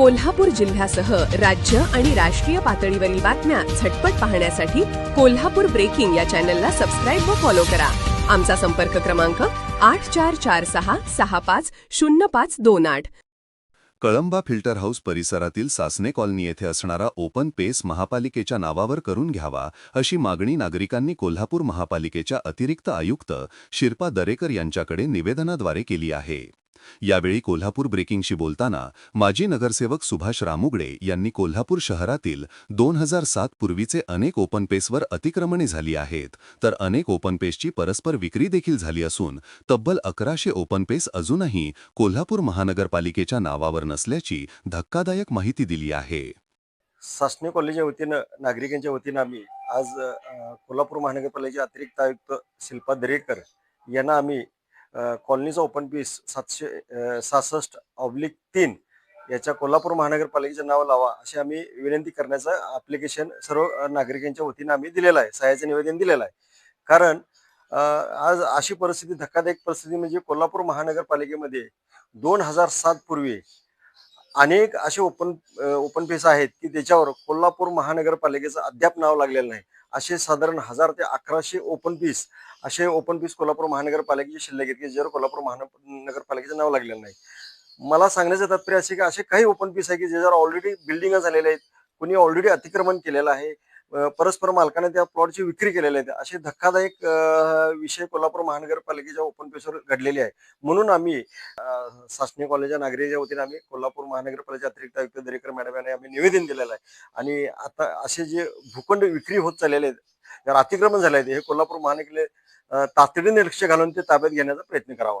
कोल्हापूर जिल्ह्यासह राज्य आणि राष्ट्रीय पातळीवरील बातम्या झटपट पाहण्यासाठी कोल्हापूर ब्रेकिंग या चॅनलला सबस्क्राईब व फॉलो करा. आमचा संपर्क क्रमांक आठ चार चार सहा सहा पाच शून्य पाच दोन आठ. कळंबा फिल्टर हाऊस परिसरातील सासने कॉलनी येथे असणारा ओपन पेस महापालिकेच्या नावावर करून घ्यावा अशी मागणी नागरिकांनी कोल्हापूर महापालिकेच्या अतिरिक्त आयुक्त शिरपा दरेकर यांच्याकडे निवेदनाद्वारे केली आहे. यावेळी कोल्हापूर ब्रेकिंगशी बोलताना माजी नगरसेवक सुभाष रामुगडे यांनी कोल्हापूर शहरातील दोन हजार सात पूर्वीचे अनेक ओपन पेसवर अतिक्रमणे झाली आहेत. तर अनेक ओपन पेसची परस्पर विक्री देखील झाली असून तब्बल अकराशे ओपन पेस अजूनही कोल्हापूर महानगरपालिकेच्या नावावर नसल्याची धक्कादायक माहिती दिली आहे. सासने कॉलेजच्या वतीनं नागरिकांच्या वतीनं आम्ही आज कोल्हापूर महानगरपालिकेचे अतिरिक्त आयुक्त शिल्पा दरेकर यांना आम्ही कॉलनीचा ओपन पीस सातशे सहासष्ट ऑब्लिक तीन याच्या कोल्हापूर महानगरपालिकेचं नाव लावा अशी आम्ही विनंती करण्याचं ॲप्लिकेशन सर्व नागरिकांच्या वतीनं आम्ही दिलेलं आहे. सहाय्याचं निवेदन दिलेलं आहे. कारण आज अशी परिस्थिती धक्कादायक परिस्थिती म्हणजे कोल्हापूर महानगरपालिकेमध्ये दोन हजार सात पूर्वी अनेक असे ओपन ओपन पेस आहेत की त्याच्यावर कोल्हापूर महानगरपालिकेचं अद्याप नाव लागलेलं नाही. असे साधारण हजार ते अकराशे ओपन पीस असे ओपन पीस कोल्हापूर महानगरपालिकेचे शिल्लक आहेत की ज्यावर कोल्हापूर महानगरपालिकेचं नाव लागलेलं नाही. मला सांगण्याचं तात्पर्य असे की असे काही ओपन पीस आहे की ज्याच्यावर ऑलरेडी बिल्डिंग झालेले आहेत. कुणी ऑलरेडी अतिक्रमण केलेलं आहे. परस्पर मालकाने त्या प्लॉटची विक्री केलेली आहे. असे धक्कादायक विषय कोल्हापूर महानगरपालिकेच्या ओपन पेसवर घडलेले आहे. म्हणून आम्ही सासणी कॉलेजच्या नागरिकांच्या वतीने आम्ही कोल्हापूर महानगरपालिकेचे अतिरिक्त आयुक्त दरेकर मॅडम यांनी आम्ही निवेदन दिलेलं आहे. आणि आता असे जे भूखंड विक्री होत चाललेले आहेत अतिक्रमण झाले आहेत हे कोल्हापूर महानगरले तातडीने लक्ष घालून ते ताब्यात घेण्याचा प्रयत्न करावा.